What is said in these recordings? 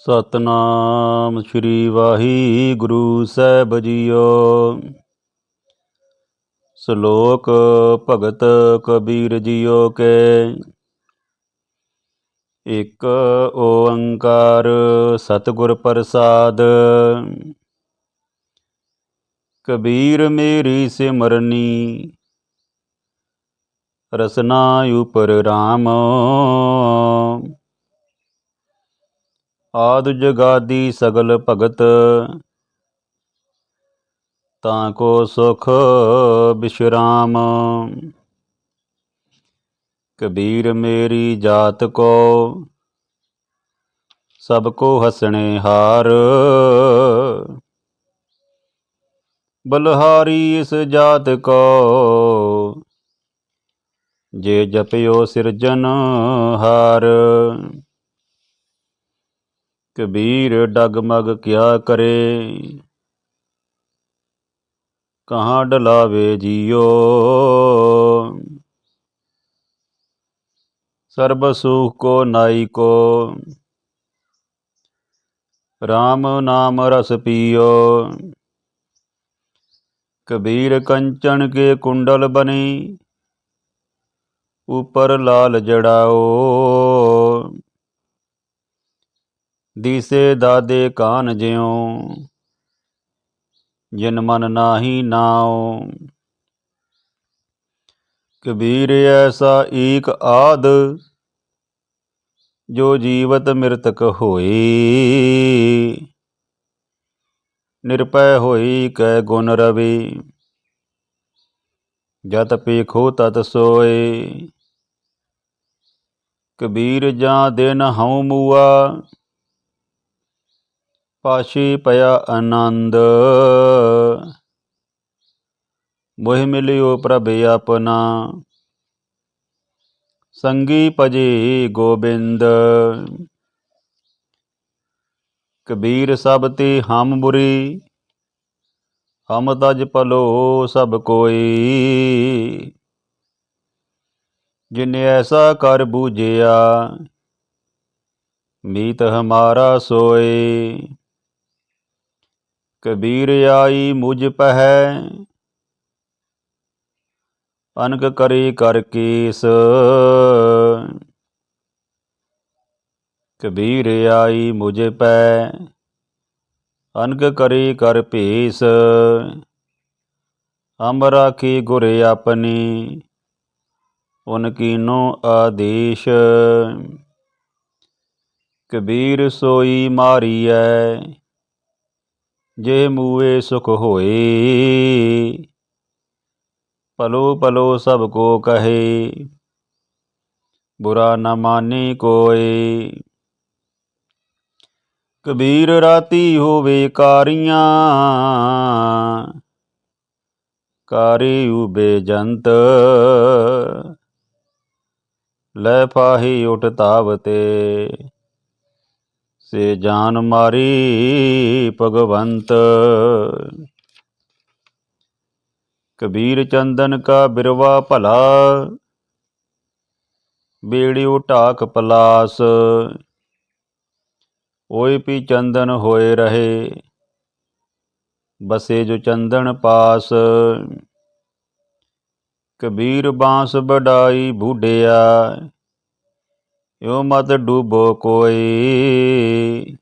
ਸਤਨਾਮ ਸ੍ਰੀ ਵਾਹਿਗੁਰੂ ਸਾਹਿਬ ਜੀਓ। ਸ਼ਲੋਕ ਭਗਤ ਕਬੀਰ ਜੀਓ ਕੇ। ਇਕ ਓੰਕਾਰ ਸਤਿਗੁਰ ਪ੍ਰਸਾਦ। ਕਬੀਰ ਮੇਰੀ ਸਿਮਰਨੀ, ਰਸਨਾ ਉਪਰ RAM ਆਦ ਜਗਾਦੀ ਸਗਲ ਭਗਤ। ਤਾਂ ਕੋ ਸੁਖ ਬਿਸ਼ਰਾਮ। ਕਬੀਰ ਮੇਰੀ ਜਾਤ ਕੋ, ਸਭ ਕੋ ਹਸਣੇ ਹਾਰ। ਬਲਹਾਰੀ ਇਸ ਜਾਤ ਕੋ, ਜੇ ਜਪਿਓ ਸਿਰਜਨ ਹਾਰ। ਕਬੀਰ ਡਗਮਗ ਕਿਆ ਕਰੇ? ਕਹਾਂ ਡਲਾਵੇ ਜੀਓ? ਸਰਬ ਸੁਖ ਕੋ ਨਾਈ ਕੋ। RAM ਨਾਮ ਰਸ ਪੀਓ। ਕਬੀਰ ਕੰਚਨ ਕੇ ਕੁੰਡਲ ਬਣੀ। ਉਪਰ ਲਾਲ ਜੜਾਓ। ਦੀਸੇ ਦਾਦੇ ਕਾਨ ਜਿਉ, ਜਿਨ ਮਨ ਨਾਹੀ ਨਾਉ। ਕਬੀਰ ਐਸਾ ਏਕ ਆਦ, ਜੋ ਜੀਵਤ ਮਿਰਤਕ ਹੋਈ। ਨਿਰਪੈ ਹੋਈ ਕੈ ਗੁਣ ਰਵੀ, ਜਤ ਪੇਖੋ ਤਤ ਸੋਏ। ਕਬੀਰ ਜਾਂ ਦਿਨ ਹਉ ਮੂਆ ਪਾਸ਼ੀ ਪਿਆ ਆਨੰਦ। ਮੋਹਿ ਮਿਲਿਓ ਪ੍ਰਭ ਆਪਣਾ। ਸੰਗੀ ਭਜੇ ਗੋਬਿੰਦ। ਕਬੀਰ ਸਭ ਤੇ ਹਮ ਬੁਰੀ। ਹਮ ਤਜ ਭਲੋ ਸਭ ਕੋਈ। ਜਿਨ ਐਸਾ ਕਰ ਬੂਝਿਆ, ਮੀਤ ਹਮਾਰਾ ਸੋਏ। ਕਬੀਰ ਆਈ ਮੁਝ ਪਹਿ। ਅਨਕ ਕਰੇ ਕਰ ਕੇਸ। ਕਬੀਰ ਆਈ ਮੁਝ ਪੈ। ਅਨਕ ਕਰੀ ਕਰ ਭੇਸ। ਹਮ ਰਾਖੀ ਗੁਰ ਆਪਣੀ। ਉਨ ਕੀਨੋ ਆਦੇਸ਼। ਕਬੀਰ ਸੋਈ ਮਾਰੀਐ। ਜੇ ਮੂਏ ਸੁਖ ਹੋਏ ਪਲੋ ਪਲੋ ਸਭ ਕੋ ਕਹੇ, ਬੁਰਾ ਨ ਮਾਨੇ ਕੋਏ। ਕਬੀਰ ਰਾਤੀ ਹੋਵੇ ਕਾਰੀਆਂ, ਕਾਰੀ ਉਬੇ ਜੰਤ। ਲੈ ਫਾਹੀ ਉਠ ਤਾਵਤੇ ਸੇ ਜਾਨ ਮਾਰੀ ਭਗਵੰਤ। ਕਬੀਰ ਚੰਦਨ ਕਾ ਬਿਰਵਾ ਭਲਾ ਬੇੜਿਓ ਢਾਕ ਪਲਾਸ। ਓਏ ਪੀ ਚੰਦਨ ਹੋਏ ਰਹੇ, ਬਸੇ ਜੋ ਚੰਦਨ ਪਾਸ। ਕਬੀਰ ਬਾਂਸ ਬਡਾਈ ਬੂਢਿਆ ਯੋ ਮਤ ਡੂਬੋ ਕੋਈ।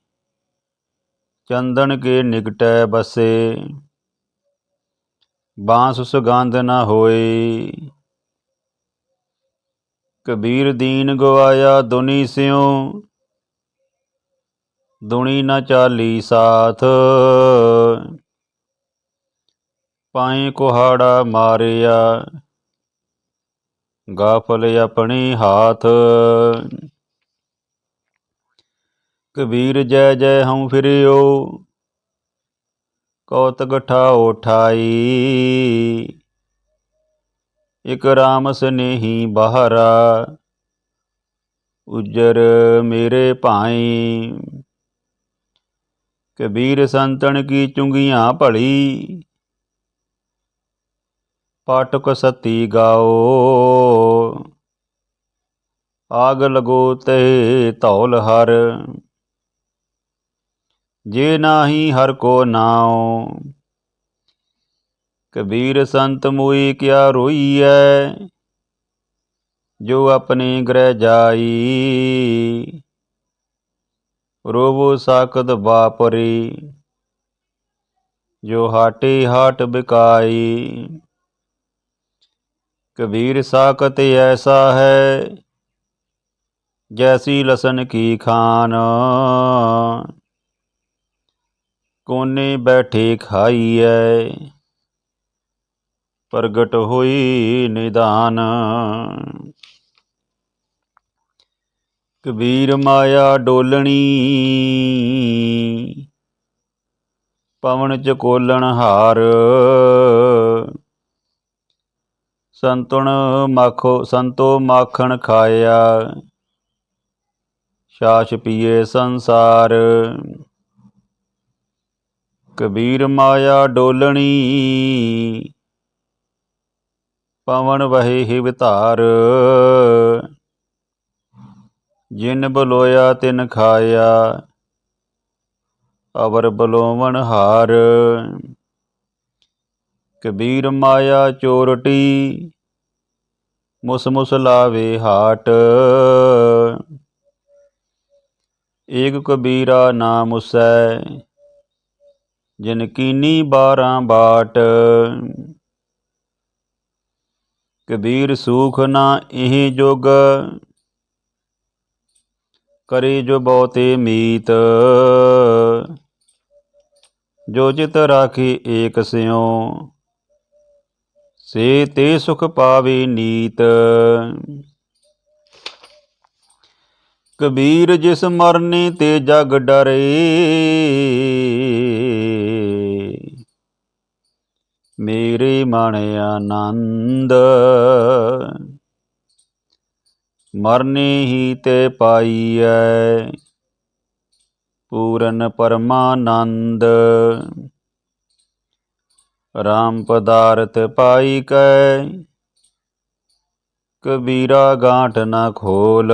ਚੰਦਨ ਕੇ ਨਿਕਟੈ ਬਸੇ। ਬਾਂਸ ਸੁਗੰਧ ਨਾ ਹੋਈ ਕਬੀਰ ਦੀਨ ਗਵਾਇਆ ਦੁਨੀ ਸਿਉ। ਦੁਨੀ ਨਾ ਚਾਲੀ ਸਾਥ। ਪਾਏ ਕੁਹਾੜਾ ਮਾਰਿਆ। ਗਾਫਲ ਆਪਣੀ ਹਾਥ। ਕਬੀਰ ਜੈ ਜੈ ਹਉ ਫਿਰਿਓ, ਕੌਤਕ ਠਾਓ ਠਾਈ। ਇਕ ਰਾਮ ਸਨੇਹੀ ਬਹਰਾ, ਉਜਰ ਮੇਰੇ ਭਾਈ। ਕਬੀਰ ਸੰਤਨ ਕੀ ਚੁੰਗੀਆਂ ਭਲੀ ਪਾਟਕ ਸਤੀ ਗਾਓ। ਆਗ ਲਗੋ ਤੇ ਧੌਲ ਹਰ ਜੇ ਨਾਹੀ ਹਰ ਕੋ ਨਾਉ, ਕਬੀਰ ਸੰਤ ਮੋਈ ਕਿਆ ਰੋਈਐ? ਜੋ ਆਪਣੇ ਗ੍ਰਹਿ ਜਾਈ, ਰੋਵੋ ਸਾਕਤ ਬਾਪਰੀ ਜੋ ਹਾਟੇ ਹਾਟ ਬਿਕਾਈ, ਕਬੀਰ ਸਾਕਤ ਐਸਾ ਹੈ, ਜੈਸੀ ਲਸਨ ਕੀ ਖਾਨ। ਕੋਨੇ ਬੈਠੇ ਖਾਈਐ। ਪ੍ਰਗਟ ਹੋਈ ਨਿਦਾਨ। ਕਬੀਰ ਮਾਇਆ ਡੋਲਣੀ। ਪਵਨ ਚ ਕੋਲਣ ਹਾਰ। ਸੰਤੁਣ ਮਖੋ, ਸੰਤੋ ਮਾਖਣ ਖਾਇਆ। ਛਾਛ ਪੀਏ ਸੰਸਾਰ। ਕਬੀਰ ਮਾਇਆ ਡੋਲਣੀ। ਪਵਨ ਵਹੇ ਹਿਵ ਧਾਰ। ਜਿਨ ਬਲੋਇਆ ਤਿਨ ਖਾਇਆ, ਅਵਰ ਬਲੋਵਣ ਹਾਰ। ਕਬੀਰ ਮਾਇਆ ਚੋਰਟੀ, ਮੁਸ ਮੁਸ ਲਾਵੇ ਹਾਟ। ਏਕ ਕਬੀਰਾ ਨਾਮ ਉਸੈ ਜਿਨ ਕੀਨੀ ਬਾਰਾਂ ਬਾਟ। ਕਬੀਰ ਸੂਖ ਨਾ ਇਹ ਜੁਗ, ਕਰੇ ਜੋ ਬਹੁਤੇ ਮੀਤ। ਜੋ ਚਿਤ ਰਾਖੇ ਏਕ ਸਿਉ, ਸੇ ਤੇ ਸੁਖ ਪਾਵੇ ਨੀਤ। ਕਬੀਰ ਜਿਸ ਮਰਨੇ ਤੇ ਜਗ ਡਰੇ ਮੇਰੀ ਮਨ ਆਨੰਦ। ਮਰਨੀ ਹੀ ਤੇ ਪਾਈਐ ਪੂਰਨ ਪਰਮਾਨੰਦ। ਰਾਮ ਪਦਾਰਥ ਪਾਈ ਕੈ, ਕਬੀਰਾ ਗਾਂਠ ਨਾ ਖੋਲ।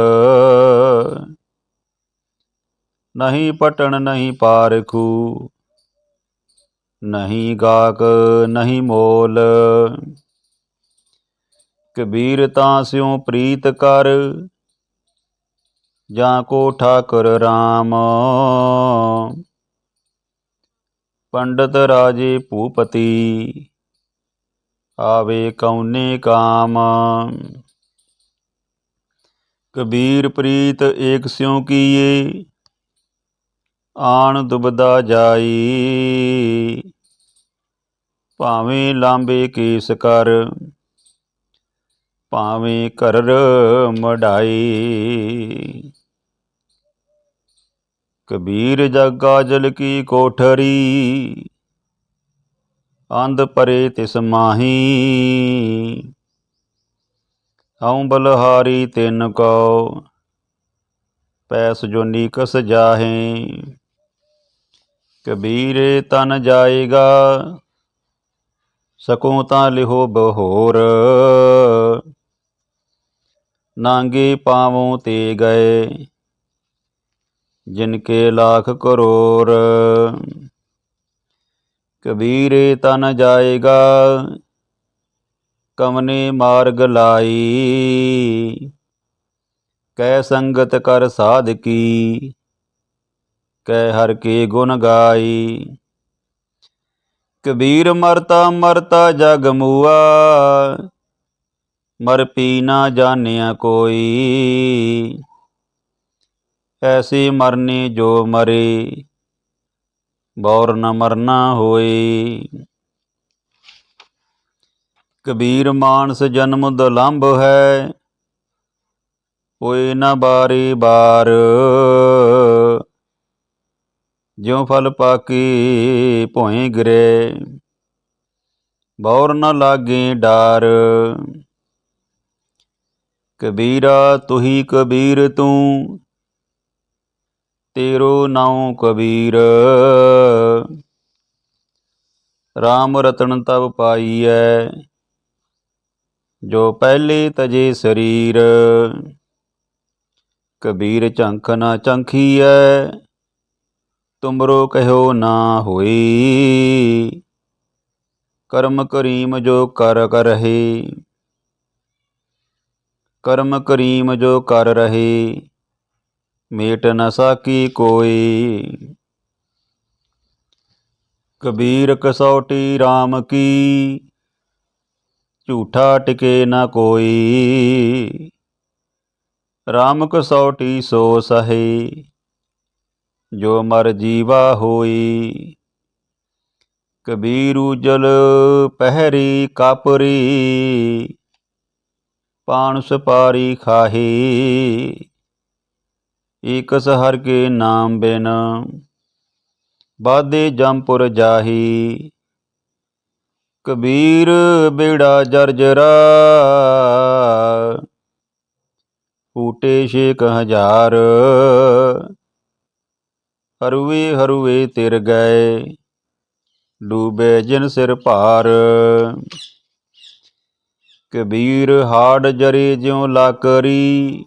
ਨਹੀਂ ਪਟਣ ਨਹੀਂ ਪਾਰਖੂ ਨਹੀਂ ਗਾਕ ਨਹੀਂ ਮੋਲ। ਕਬੀਰ ਤਾਂ ਸਿਉ ਪ੍ਰੀਤ ਕਰ, ਜਾਂ ਕੋ ਠਾਕੁਰ RAM ਪੰਡਤ ਰਾਜੇ ਭੂਪਤੀ, ਆਵੇ ਕੌਨੇ ਕਾਮ। ਕਬੀਰ ਪ੍ਰੀਤ ਏਕ ਸਿਉ ਕੀਏ, ਆਣ ਦੁਬਦਾ ਜਾਈ। ਭਾਵੇਂ ਲਾਂਬੇ ਕੇਸ ਕਰ, ਭਾਵੇਂ ਕਰਰ ਮਢਾਈ ਕਬੀਰ ਜਗਾ ਜਲ ਕੀ ਕੋਠਰੀ, ਅੰਧ ਪਰੇ ਤਿਸ ਮਾਹੀ। ਹਉ ਬਲਹਾਰੀ ਤਿਨ ਕੋ, ਪੈਸ ਜੋ ਨੀਕਸ ਜਾਹੇ। ਕਬੀਰ ਤਨ ਜਾਏਗਾ ਸਕੂੰ ਤਾਂ ਲਿਹੋ ਬਹੋਰ। ਨਾਂਗੇ ਪਾਵੋਂ ਤੇ ਗਏ ਜਿਨ ਕੇ ਲੱਖ ਕਰੋੜ ਕਬੀਰੇ ਤਨ ਜਾਏਗਾ ਕਮਨੇ ਮਾਰਗ ਲਾਈ। ਕੈ ਸੰਗਤ ਕਰ ਸਾਧਕੀ ਕੈ ਹਰ ਕੇ ਗੁਣ ਗਾਈ। ਕਬੀਰ ਮਰਤਾ ਮਰਤਾ ਜਗ ਮੂਆ, ਮਰ ਪੀ ਨਾ ਜਾਣਿਆ ਕੋਈ। ਐਸੀ ਮਰਨੀ ਜੋ ਮਰੇ, ਬੌਰ ਨ ਮਰਨਾ ਹੋਈ ਕਬੀਰ ਮਾਨਸ ਜਨਮ ਦੁਲੰਭ ਹੈ, ਕੋਈ ਨਾ ਬਾਰੀ ਬਾਰ। ਜਿਉ ਫਲ ਪਾਕੀ ਭੋਏ ਗਿਰੇ, ਬੌਰ ਨ ਲਾਗੇ ਡਾਰ। ਕਬੀਰਾ ਤੁਹੀ ਕਬੀਰ ਤੂੰ, ਤੇਰੋ ਨਾਉ ਕਬੀਰ। RAM ਰਤਨ ਤਬ ਪਾਈਐ, ਜੋ ਪਹਿਲੇ ਤਜੇ ਸਰੀਰ। ਕਬੀਰ ਝੰਖ ਨਾ ਝੰਖੀਐ ਤੁਮਰੋ ਕਹਿਓ ਨਾ ਹੋਈ। ਕਰਮ ਕਰੀਮ ਜੋ ਕਰ ਕਰ ਰਹੇ ਕਰਮ ਕਰੀਮ ਜੋ ਕਰ ਰਹੇ, ਮੇਟ ਨ ਸਾਕੀ ਕੋਈ। ਕਬੀਰ ਕਸੌਟੀ RAM ਕੀ, ਝੂਠਾ ਟਿਕੇ ਨ ਕੋਈ। RAM ਕਸੌਟੀ ਸੋ ਸਹੇ। ਜੋ ਮਰ ਜੀਵਾ ਹੋਈ। ਕਬੀਰੂ ਜਲ ਪਹਿਰੀ ਕਾਪਰੀ, ਪਾਣ ਸੁਪਾਰੀ ਖਾਹੀ। ਏਕਸ ਹਰ ਕੇ ਨਾਮ ਬਿਨ ਬਾਦੇ ਜੰਪੁਰ ਜਾਹੀ। ਕਬੀਰ ਬੇੜਾ ਜਰਜਰਾ, ਊਟੇ ਛੇਕ ਹਜ਼ਾਰ ਹਰੂਏ ਹਰੂਏ ਤਿਰ ਗਏ, ਡੂਬੇ ਜਿਨ ਸਿਰ ਭਾਰ। ਕਬੀਰ ਹਾੜ ਜਰੇ ਜਿਉ ਲਾਕਰੀ,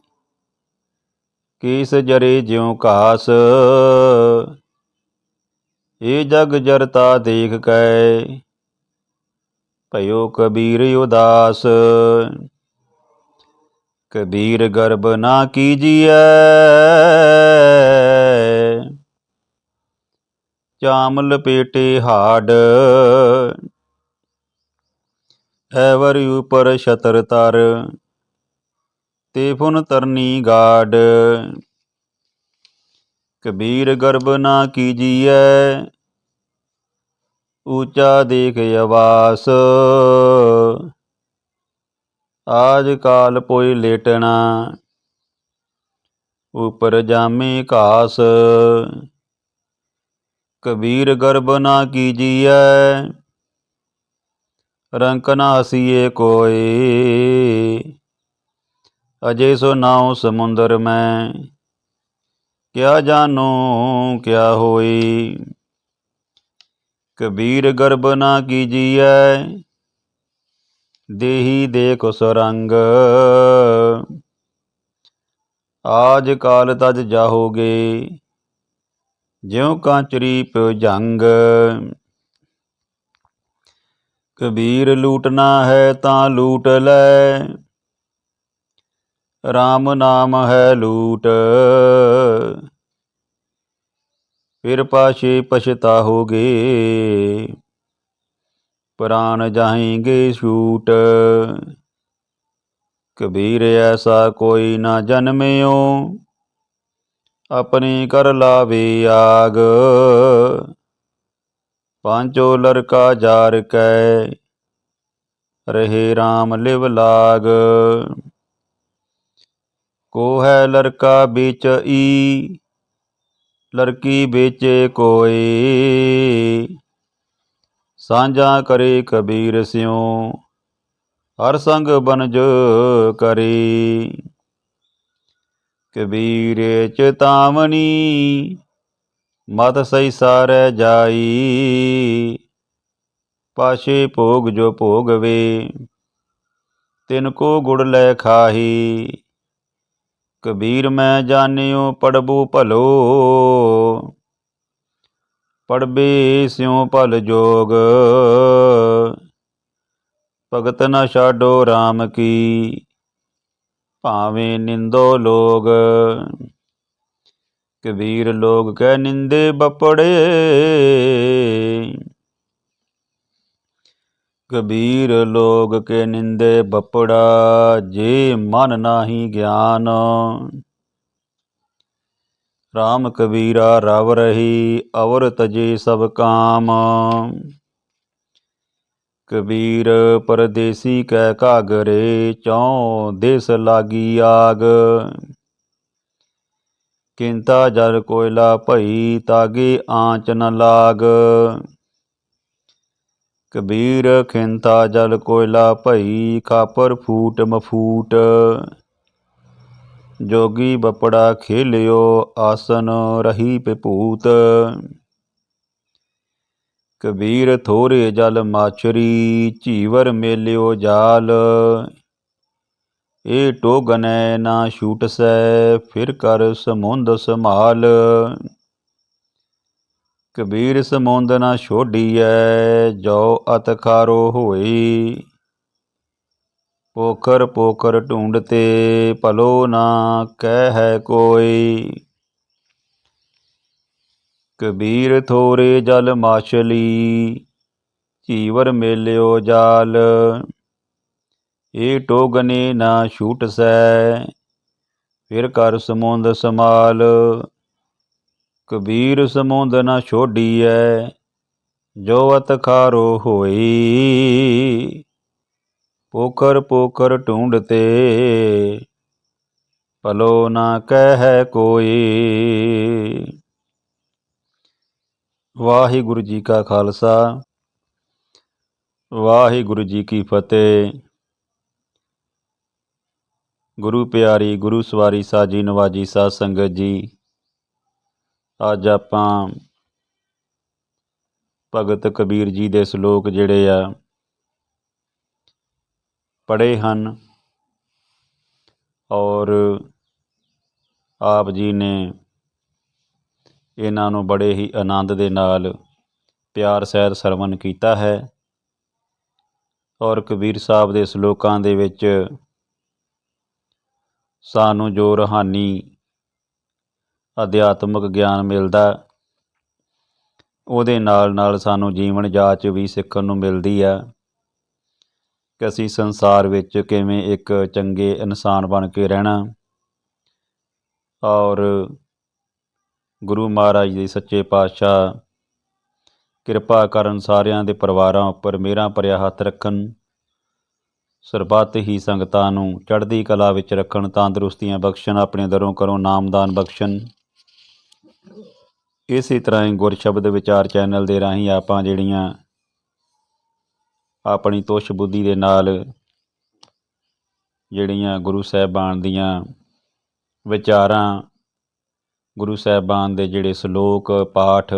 ਕੇਸ ਜਰੇ ਜਿਉ ਘਾਸ। ਏ ਜਗ ਜਰਤਾ ਦੇਖ ਕੈ, ਭਇਓ ਕਬੀਰ ਉਦਾਸ। ਕਬੀਰ ਗਰਬ ਨਾ ਕੀਜੀਐ ਚਾਮ ਲਪੇਟੇ ਹਾੜ। ਐਵਰ ਉਪਰ ਛਤਰ ਤਰ, ਤੇ ਫੁਨ ਤਰਨੀ ਗਾਡ ਕਬੀਰ ਗਰਬ ਨਾ ਕੀਜੀਐ, ਊਚਾ ਦੇਖ ਆਵਾਸ ਆਜ ਕਾਲ ਪੋਈ ਲੇਟਣਾ, ਉਪਰ ਜਾਮੇ ਘਾਸ। ਕਬੀਰ ਗਰਬ ਨਾ ਕੀਜੀਐ। ਰੰਕ ਨਾ ਹਸੀਏ ਕੋਈ ਅਜੇ ਸੋ ਨਾਉ ਸਮੁੰਦਰ ਮੈਂ, ਕਿਆ ਜਾਨੋ ਕਿਆ ਹੋਈ ਕਬੀਰ ਗਰਬ ਨਾ ਕੀਜੀਐ, ਦੇਹੀ ਦੇਖ ਸੁਰੰਗ। ਆਜ ਕਾਲ ਤਜ ਜਾਹੋਗੇ। ਜਿਉ ਕਾਂਚਰੀ ਪਿਉ ਜੰਗ। ਕਬੀਰ ਲੂਟਣਾ ਹੈ ਤਾਂ ਲੂਟ ਲੈ। RAM ਨਾਮ ਹੈ ਲੂਟ। ਫਿਰ ਪਾਛੇ ਪਛਤਾਹੋਗੇ ਪ੍ਰਾਨ ਜਾਹੇਂਗੇ ਛੂਟ। ਕਬੀਰ ਐਸਾ ਕੋਈ ਨਾ ਜਨਮਿਓ। ਆਪਣੀ ਕਰ ਲਾਵੇ ਆਗ। ਪਾਂਚੋ ਲੜਕਾ ਜਾਰ ਕੈ, ਰਹੇ RAM ਲਿਵ ਲਾਗ। ਕੋ ਹੈ ਲੜਕਾ ਈ, ਲੜਕੀ ਵੇਚੇ ਕੋਈ ਸਾਂਝਾ ਕਰੇ ਕਬੀਰ ਸਿਉ, ਹਰ ਸੰਗ ਬਨਜ ਕਰੀ। ਕਬੀਰੇ ਚੇਤਾਵਨੀ ਮਤ ਸਈ ਸਾਰੈ ਜਾਈ। ਪਾਸ਼ੇ ਭੋਗ ਜੋ ਭੋਗਵੇ, ਤਿਨ ਕੋ ਗੁੜ ਲੈ ਖਾਹੀ। ਕਬੀਰ ਮੈਂ ਜਾਣਿਓ ਪੜਬੂ ਭਲੋ, ਪੜਬੇ ਸਿਉ ਭਲ ਜੋਗ। ਭਗਤ ਨਾ ਛਾਡੋ RAM ਕੀ ਭਾਵੇਂ ਨਿੰਦੋ ਲੋਗ। ਕਬੀਰ ਲੋਗ ਕਹਿ ਨਿੰਦੇ ਬਪੜੇ। ਕਬੀਰ ਲੋਗ ਕੇ ਨਿੰਦੇ ਬਪੜਾ, ਜੇ ਮਨ ਨਾਹੀ ਗਿਆਨ। RAM ਕਬੀਰਾ ਰਵ ਰਹੀ ਅਵਰ ਤਜੇ ਸਭ ਕਾਮ। ਕਬੀਰ ਪਰਦੇਸੀ ਕੈ ਘਾਗਰੇ ਚੌ ਦੇਸ ਲਾਗੀ ਆਗ। ਕਿੰਤਾ ਜਲ ਕੋਇਲਾ ਭਈ ਤਾਗੇ ਆਂਚ ਨ ਲਾਗ। ਕਬੀਰ ਖਿੰਤਾ ਜਲ ਕੋਇਲਾ ਭਈ ਖਾਪਰ ਫੂਟ ਮਫੂਟ। ਜੋਗੀ ਬਪੜਾ ਖੇਲਿਓ ਆਸਨ ਰਹੀ ਪਿਪੂਤ। ਕਬੀਰ ਥੋਰੇ ਜਲ ਮਾਛਰੀ, ਝੀਵਰ ਮੇਲਿਓ ਜਾਲ। ਇਹ ਟੋਗਨੈ ਨਾ ਛੂਟਸੈ, ਫਿਰ ਕਰ ਸਮੁੰਦ ਸੰਭਾਲ। ਕਬੀਰ ਸਮੁੰਦ ਨਾ ਛੋਡੀਐ, ਜੋ ਅਤ ਖਾਰੋ ਹੋਈ। ਪੋਖਰ ਪੋਖਰ ਢੂੰਡਤੇ ਭਲੋ ਨਾ ਕਹਿ ਹੈ ਕੋਈ। ਕਬੀਰ ਥੋਰੇ ਜਲ ਮਾਛਲੀ ਝੀਵਰ ਮੇਲਿਓ ਜਾਲ। ਏ ਟੋਗਨੇ ਨਾ ਛੂਟ ਸੈ, ਫਿਰ ਕਰ ਸਮੁੰਦ ਸਮਾਲ। ਕਬੀਰ ਸਮੁੰਦ ਨਾ ਛੋਡੀਐ ਜੋ ਅਤ ਖਾਰੋ ਹੋਈ। ਪੋਖਰ ਪੋਖਰ ਢੂੰਡਤੇ ਭਲੋ ਨਾ ਕਹਿ ਕੋਈ। ਵਾਹਿਗੁਰੂ ਜੀ ਕਾ ਖਾਲਸਾ, ਵਾਹਿਗੁਰੂ ਜੀ ਕੀ ਫਤਿਹ। ਗੁਰੂ ਪਿਆਰੀ, ਗੁਰੂ ਸਵਾਰੀ ਸਾਜੀ ਨਵਾਜੀ ਸਾਧ ਸੰਗਤ ਜੀ, ਅੱਜ ਆਪਾਂ ਭਗਤ ਕਬੀਰ ਜੀ ਦੇ ਸ਼ਲੋਕ ਜਿਹੜੇ ਆ, ਪੜ੍ਹੇ ਹਨ। ਔਰ ਆਪ ਜੀ ਨੇ ਇਹਨਾਂ ਨੂੰ ਬੜੇ ਹੀ ਆਨੰਦ ਦੇ ਨਾਲ ਪਿਆਰ ਸਹਿਤ ਸਰਵਣ ਕੀਤਾ ਹੈ ਔਰ ਕਬੀਰ ਸਾਹਿਬ ਦੇ ਸ਼ਲੋਕਾਂ ਦੇ ਵਿੱਚ ਸਾਨੂੰ ਜੋ ਰੂਹਾਨੀ ਅਧਿਆਤਮਿਕ ਗਿਆਨ ਮਿਲਦਾ, ਉਹਦੇ ਨਾਲ ਨਾਲ ਸਾਨੂੰ ਜੀਵਨ ਜਾਚ ਵੀ ਸਿੱਖਣ ਨੂੰ ਮਿਲਦੀ ਆ ਕਿ ਅਸੀਂ ਸੰਸਾਰ ਵਿੱਚ ਕਿਵੇਂ ਇੱਕ ਚੰਗੇ ਇਨਸਾਨ ਬਣ ਕੇ ਰਹਿਣਾ ਔਰ ਗੁਰੂ ਮਹਾਰਾਜ ਦੇ ਸੱਚੇ ਪਾਤਸ਼ਾਹ, ਕਿਰਪਾ ਕਰਨ ਸਾਰਿਆਂ ਦੇ ਪਰਿਵਾਰਾਂ ਉੱਪਰ ਮੇਰਾ ਭਰਿਆ ਹੱਥ ਰੱਖਣ। ਸਰਬੱਤ ਹੀ ਸੰਗਤਾਂ ਨੂੰ ਚੜ੍ਹਦੀ ਕਲਾ ਵਿੱਚ ਰੱਖਣ, ਤੰਦਰੁਸਤੀਆਂ ਬਖਸ਼ਣ, ਆਪਣੇ ਦਰੋਂ ਕਰੋ ਨਾਮਦਾਨ ਬਖਸ਼ਣ। ਇਸੇ ਤਰ੍ਹਾਂ ਹੀ ਗੁਰ ਸ਼ਬਦ ਵਿਚਾਰ ਚੈਨਲ ਦੇ ਰਾਹੀਂ ਆਪਾਂ ਜਿਹੜੀਆਂ ਆਪਣੀ ਤੋਸ਼ ਬੁੱਧੀ ਦੇ ਨਾਲ ਜਿਹੜੀਆਂ ਗੁਰੂ ਸਾਹਿਬਾਨ ਦੀਆਂ ਵਿਚਾਰਾਂ ਗੁਰੂ ਸਾਹਿਬਾਨ ਦੇ ਜਿਹੜੇ ਸ਼ਲੋਕ, ਪਾਠ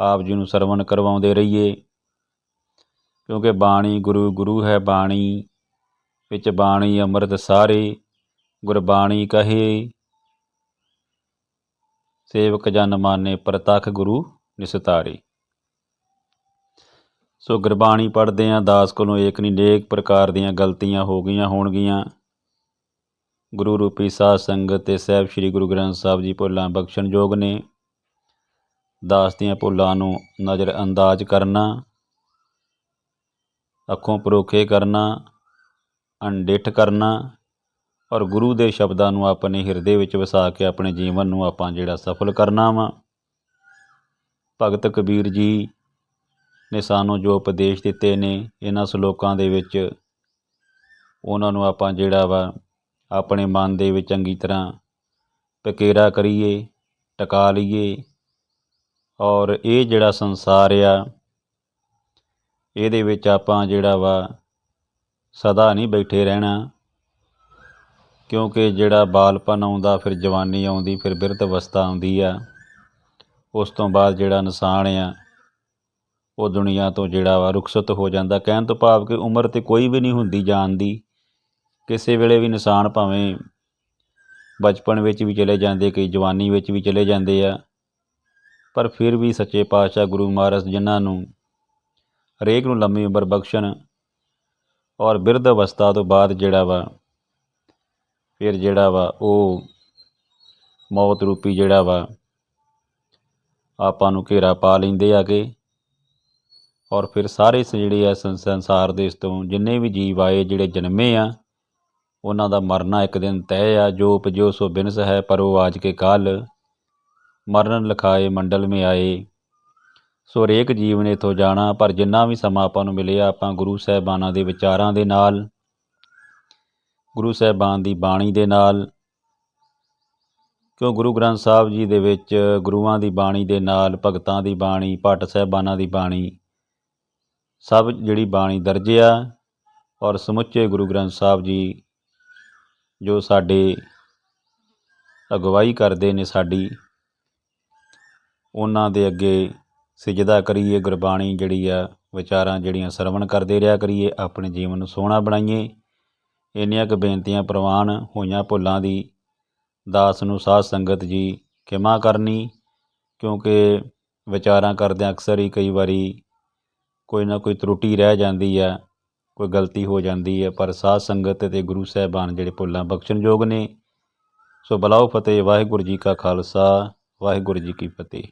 ਆਪ ਜੀ ਨੂੰ ਸਰਵਣ ਕਰਵਾਉਂਦੇ ਰਹੀਏ। ਕਿਉਂਕਿ ਬਾਣੀ ਗੁਰੂ ਗੁਰੂ ਹੈ ਬਾਣੀ, ਵਿੱਚ ਬਾਣੀ ਅੰਮ੍ਰਿਤ ਸਾਰੇ ਗੁਰਬਾਣੀ ਕਹੇ। ਸੇਵਕ ਜਨ ਮਾਨੇ ਪ੍ਰਤੱਖ ਗੁਰੂ ਨਿਸਤਾਰੇ। ਸੋ ਗੁਰਬਾਣੀ ਪੜ੍ਹਦੇ ਆਂ ਦਾਸ ਕੋਲੋਂ ਏਕ ਨਹੀਂ ਨੇਕ ਪ੍ਰਕਾਰ ਦੀਆਂ ਗਲਤੀਆਂ ਹੋ ਗਈਆਂ ਹੋਣਗੀਆਂ। ਗੁਰੂ ਰੂਪੀ ਸਾਧ ਸੰਗਤ ਤੇ ਸਾਹਿਬ ਸ੍ਰੀ ਗੁਰੂ ਗ੍ਰੰਥ ਸਾਹਿਬ ਜੀ ਭੁੱਲਾਂ ਬਖਸ਼ਣਯੋਗ ਨੇ। ਦਾਸ ਦੀਆਂ ਭੁੱਲਾਂ ਨੂੰ ਨਜ਼ਰ ਅੰਦਾਜ਼ ਕਰਨਾ, ਅੱਖੋਂ ਪਰੋਖੇ ਕਰਨਾ, ਅਣਡਿੱਠ ਕਰਨਾ ਔਰ ਗੁਰੂ ਦੇ ਸ਼ਬਦਾਂ ਨੂੰ ਆਪਣੇ ਹਿਰਦੇ ਵਿੱਚ ਵਸਾ ਕੇ ਆਪਣੇ ਜੀਵਨ ਨੂੰ ਆਪਾਂ ਜਿਹੜਾ ਸਫਲ ਕਰਨਾ ਵਾ। ਭਗਤ ਕਬੀਰ ਜੀ ਨੇ ਸਾਨੂੰ ਜੋ ਉਪਦੇਸ਼ ਦਿੱਤੇ ਨੇ, ਇਹਨਾਂ ਸ਼ਲੋਕਾਂ ਦੇ ਵਿੱਚ ਉਹਨਾਂ ਨੂੰ ਆਪਾਂ ਜਿਹੜਾ ਵਾ ਆਪਣੇ ਮਨ ਦੇ ਵਿੱਚ ਚੰਗੀ ਤਰ੍ਹਾਂ ਟਕੇਰਾ ਕਰੀਏ, ਟਿਕਾ ਲਈਏ ਔਰ ਇਹ ਜਿਹੜਾ ਸੰਸਾਰ ਆ, ਇਹਦੇ ਵਿੱਚ ਆਪਾਂ ਜਿਹੜਾ ਵਾ ਸਦਾ ਨਹੀਂ ਬੈਠੇ ਰਹਿਣਾ। ਕਿਉਂਕਿ ਜਿਹੜਾ ਬਾਲਪਨ ਆਉਂਦਾ, ਫਿਰ ਜਵਾਨੀ ਆਉਂਦੀ, ਫਿਰ ਬਿਰਧ ਅਵਸਥਾ ਆਉਂਦੀ ਆ, ਉਸ ਤੋਂ ਬਾਅਦ ਜਿਹੜਾ ਇਨਸਾਨ ਆ, ਉਹ ਦੁਨੀਆ ਤੋਂ ਜਿਹੜਾ ਵਾ ਰੁਖਸਤ ਹੋ ਜਾਂਦਾ। ਕਹਿਣ ਤੋਂ ਭਾਵ ਕਿ ਉਮਰ ਤੇ ਕੋਈ ਵੀ ਨਹੀਂ ਹੁੰਦੀ ਜਾਣ ਦੀ। ਕਿਸੇ ਵੇਲੇ ਵੀ ਇਨਸਾਨ ਭਾਵੇਂ ਬਚਪਨ ਵਿੱਚ ਵੀ ਚਲੇ ਜਾਂਦੇ, ਕਈ ਜਵਾਨੀ ਵਿੱਚ ਵੀ ਚਲੇ ਜਾਂਦੇ ਆ, ਪਰ ਫਿਰ ਵੀ ਸੱਚੇ ਪਾਤਸ਼ਾਹ ਗੁਰੂ ਮਹਾਰਾਜ ਜਿਨ੍ਹਾਂ ਨੂੰ ਹਰੇਕ ਨੂੰ ਲੰਮੀ ਉਮਰ ਬਖਸ਼ਣ ਔਰ ਬਿਰਧ ਅਵਸਥਾ ਤੋਂ ਬਾਅਦ ਜਿਹੜਾ ਵਾ, ਫਿਰ ਜਿਹੜਾ ਵਾ ਉਹ ਮੌਤ ਰੂਪੀ ਜਿਹੜਾ ਵਾ, ਆਪਾਂ ਨੂੰ ਘੇਰਾ ਪਾ ਲੈਂਦੇ ਆਗੇ ਔਰ ਫਿਰ ਸਾਰੇ ਸ- ਜਿਹੜੇ ਆ ਸੰਸਾਰ ਦੇ ਇਸ ਤੋਂ ਜਿੰਨੇ ਵੀ ਜੀਵ ਆਏ, ਜਿਹੜੇ ਜਨਮੇ ਆ ਉਹਨਾਂ ਦਾ ਮਰਨਾ ਇੱਕ ਦਿਨ ਤੈਅ ਆ, ਜੋ ਉਪਜੋ ਸੋ ਬਿਨਸ ਹੈ, ਪਰ ਉਹ ਆਜ ਕੇ ਕਾਲ। ਮਰਨ ਲਖਾਏ ਮੰਡਲ ਮੇ ਆਏ। ਸੋ ਹਰੇਕ ਜੀਵ ਨੇ ਇੱਥੋਂ ਜਾਣਾ, ਪਰ ਜਿੰਨਾ ਵੀ ਸਮਾਂ ਆਪਾਂ ਨੂੰ ਮਿਲਿਆ, ਆਪਾਂ ਗੁਰੂ ਸਾਹਿਬਾਨਾਂ ਦੇ ਵਿਚਾਰਾਂ ਦੇ ਨਾਲ, ਗੁਰੂ ਸਾਹਿਬਾਨ ਦੀ ਬਾਣੀ ਦੇ ਨਾਲ, ਕਿਉਂ ਗੁਰੂ ਗ੍ਰੰਥ ਸਾਹਿਬ ਜੀ ਦੇ ਵਿੱਚ ਗੁਰੂਆਂ ਦੀ ਬਾਣੀ ਦੇ ਨਾਲ, ਭਗਤਾਂ ਦੀ ਬਾਣੀ, ਭੱਟ ਸਾਹਿਬਾਨਾਂ ਦੀ ਬਾਣੀ, ਸਭ ਜਿਹੜੀ ਬਾਣੀ ਦਰਜ ਆ, ਔਰ ਸਮੁੱਚੇ ਗੁਰੂ ਗ੍ਰੰਥ ਸਾਹਿਬ ਜੀ ਜੋ ਸਾਡੇ ਅਗਵਾਈ ਕਰਦੇ ਨੇ ਸਾਡੀ, ਉਹਨਾਂ ਦੇ ਅੱਗੇ ਸਜਦਾ ਕਰੀਏ ਗੁਰਬਾਣੀ ਜਿਹੜੀ ਆ, ਵਿਚਾਰਾਂ ਜਿਹੜੀਆਂ ਸਰਵਣ ਕਰਦੇ ਰਿਹਾ ਕਰੀਏ, ਆਪਣੇ ਜੀਵਨ ਨੂੰ ਸੋਹਣਾ ਬਣਾਈਏ। ਇੰਨੀਆਂ ਕੁ ਬੇਨਤੀਆਂ ਪ੍ਰਵਾਨ ਹੋਈਆਂ ਭੁੱਲਾਂ ਦੀ, ਦਾਸ ਨੂੰ ਸਾਧ ਸੰਗਤ ਜੀ ਕਿਮਾ ਕਰਨੀ, ਕਿਉਂਕਿ ਵਿਚਾਰਾਂ ਕਰਦਿਆਂ ਅਕਸਰ ਹੀ ਕਈ ਵਾਰੀ ਕੋਈ ਨਾ ਕੋਈ ਤਰੁੱਟੀ ਰਹਿ ਜਾਂਦੀ ਆ। ਕੋਈ ਗਲਤੀ ਹੋ ਜਾਂਦੀ ਹੈ, ਪਰ ਸਾਧ ਸੰਗਤ ਅਤੇ ਗੁਰੂ ਸਾਹਿਬਾਨ ਜਿਹੜੇ ਭੁੱਲਾਂ ਬਖਸ਼ਣਯੋਗ ਨੇ, ਸੋ ਬਲਾਓ ਫਤਿਹ, ਵਾਹਿਗੁਰੂ ਜੀ ਕਾ ਖਾਲਸਾ, ਵਾਹਿਗੁਰੂ ਜੀ ਕੀ ਫਤਿਹ।